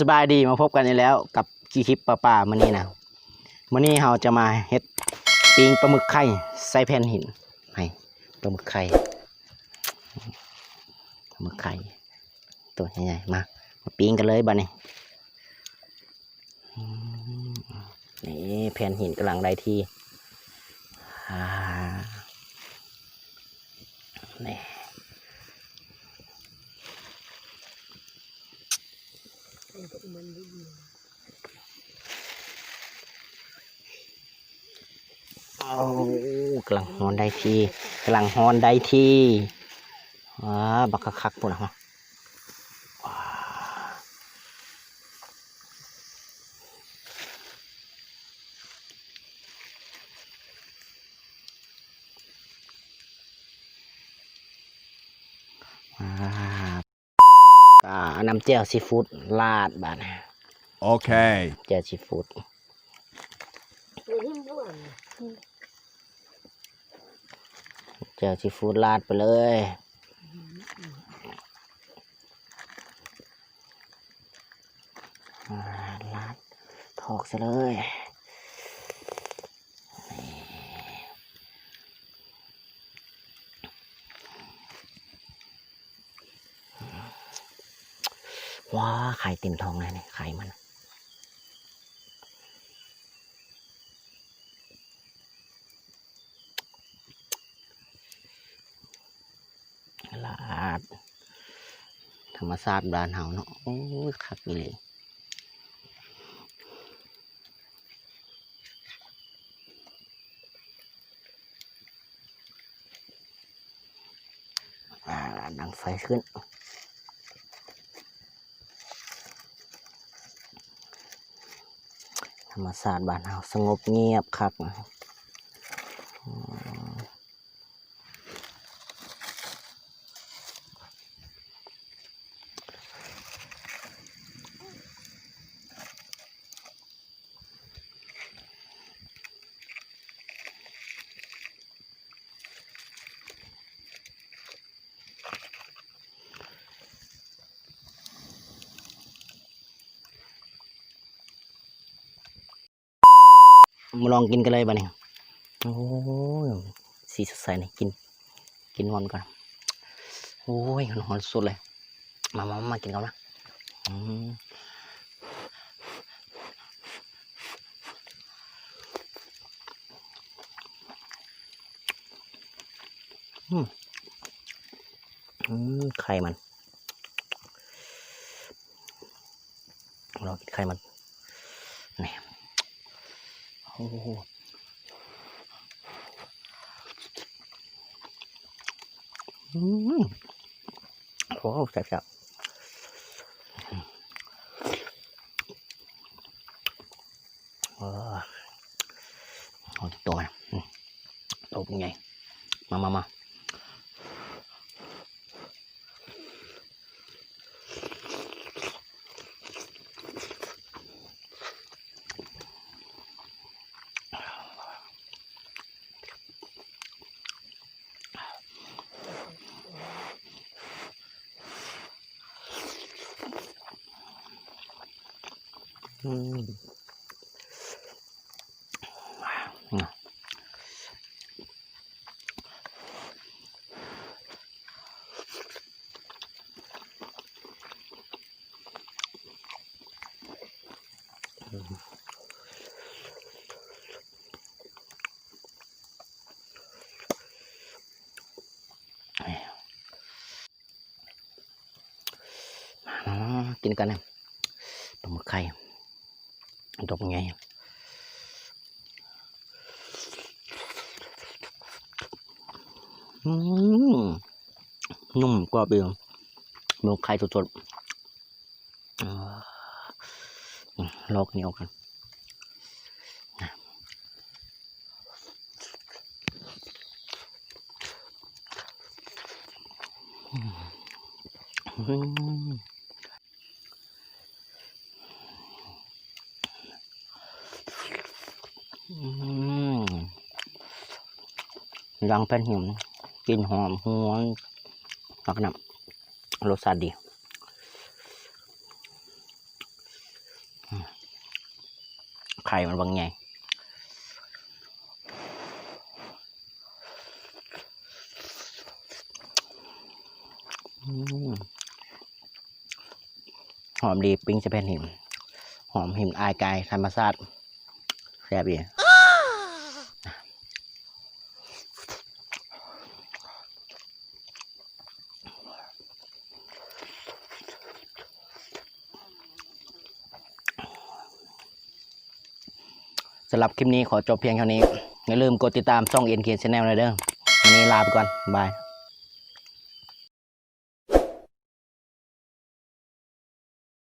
สบายดีมาพบกันอีกแล้วกับกีคลิปปลาป่ามื้อนี้นะมื้อนี้เราจะมาเฮ็ดปิ้งปลาหมึกไข่ใส่แผ่นหินให้ปลาหมึกไข่ปลาหมึกไข่ตัวใหญ่ๆมามาปิ้งกันเลยบ้านี้นี่แผ่นหินกำลังได้ที่อ่านี่ โอ้กำลังฮอนได้ทีกำลังฮอนได้ทีว้าบักคักๆปุ่นนะฮะว้าว้าอ่าน้ำเจียวซีฟู้ดลาดบาดนะ Okay. เจียวซีฟู้ดเจียวซีฟู้ดลาดไปเลยอ่าลาดถอกซะเลยว้าไข่เต็มท้องเลยเนี่ยไข่มัน ลาดธรรมชาติบ้านเฮาเนาะโอ้ยคักเลยดังไฟขึ้นธรรมชาติบ้านเฮาสงบเงียบคักนะครับ มาลองกินกันเลยบ้านี่โอ้ยสีสดใสนี่กิน กินหอนก่อนโอ้ยหอนสุดเลย มามามากินกันนะอืมอืมไข่มันเรากินไข่มันนี่ โอ้โหอืมโอ้แซ่บๆเอ อเอาตัวมั ดอกไงนุ่มกว่าเบียร์หมึกไข่สดๆลอกเหนียวกันอืม อืม รังเป็นหิมกลินหอมหวนแล้วก็น้ำรสชาติดีไข่มันบางไงอืมหอมดีปิ้งจะเป็นหิม หอมหิมอายกายธรรมชาติแซ่บดีำหรับคลิปนี้ขอจบเพียงเท่านี้ อย่าลืมกดติดตามช่อง NK Channel เลยเด้อวันนี้ลาไปก่อน บาย